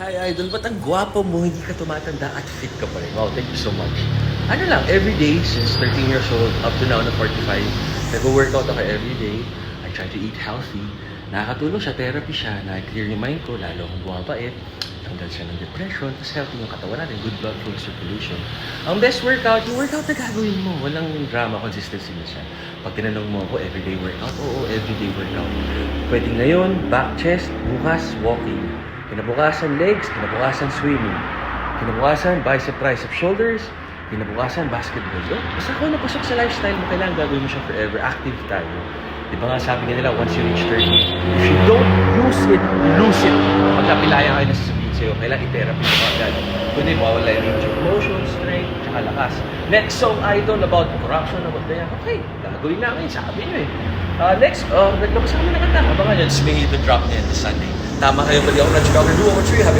Hi, Idol. Ba't ang gwapo mo? Hindi ka tumatanda at fit ka pa rin. Wow, thank you so much. Ano lang, every day since 13 years old up to now na 45, nag-workout ako every day. I try to eat healthy. Nakakatulong siya, therapy siya, na-clear yung mind ko, lalo akong bumabait. Tanggal siya ng depression, tapos healthy yung katawan natin, good blood flow circulation. Ang best workout, yung workout na gagawin mo. Walang drama, consistency na siya. Pag tinanong mo ako, everyday workout? Oo, everyday workout. Pwede ngayon, back chest, bukas, walking. Kinabukasan, legs, kinabukasan, swimming. Kinabukasan, bicep, tricep, shoulders. Kinabukasan, basketball. Oh, basta kung napasok sa lifestyle mo, kailangan gagawin mo siya forever. Active tayo. Di ba nga sabi nga nila, once you reach 30, if you don't use it, lose it. Pag napilayan kayo na sasabihin sa'yo, kailangan i-therapy mo agad. Kundi mawala yung range of motion, strength, tsaka lakas. Next song, Idol, about corruption, about that. Okay, gagawin namin, sabi nyo eh. Uh, next, uh, naglabas kami ng kanta. Abangan nyo, Swing the Drop niya this Sunday. Tama kayo, bali ako na Chicago. What's your happy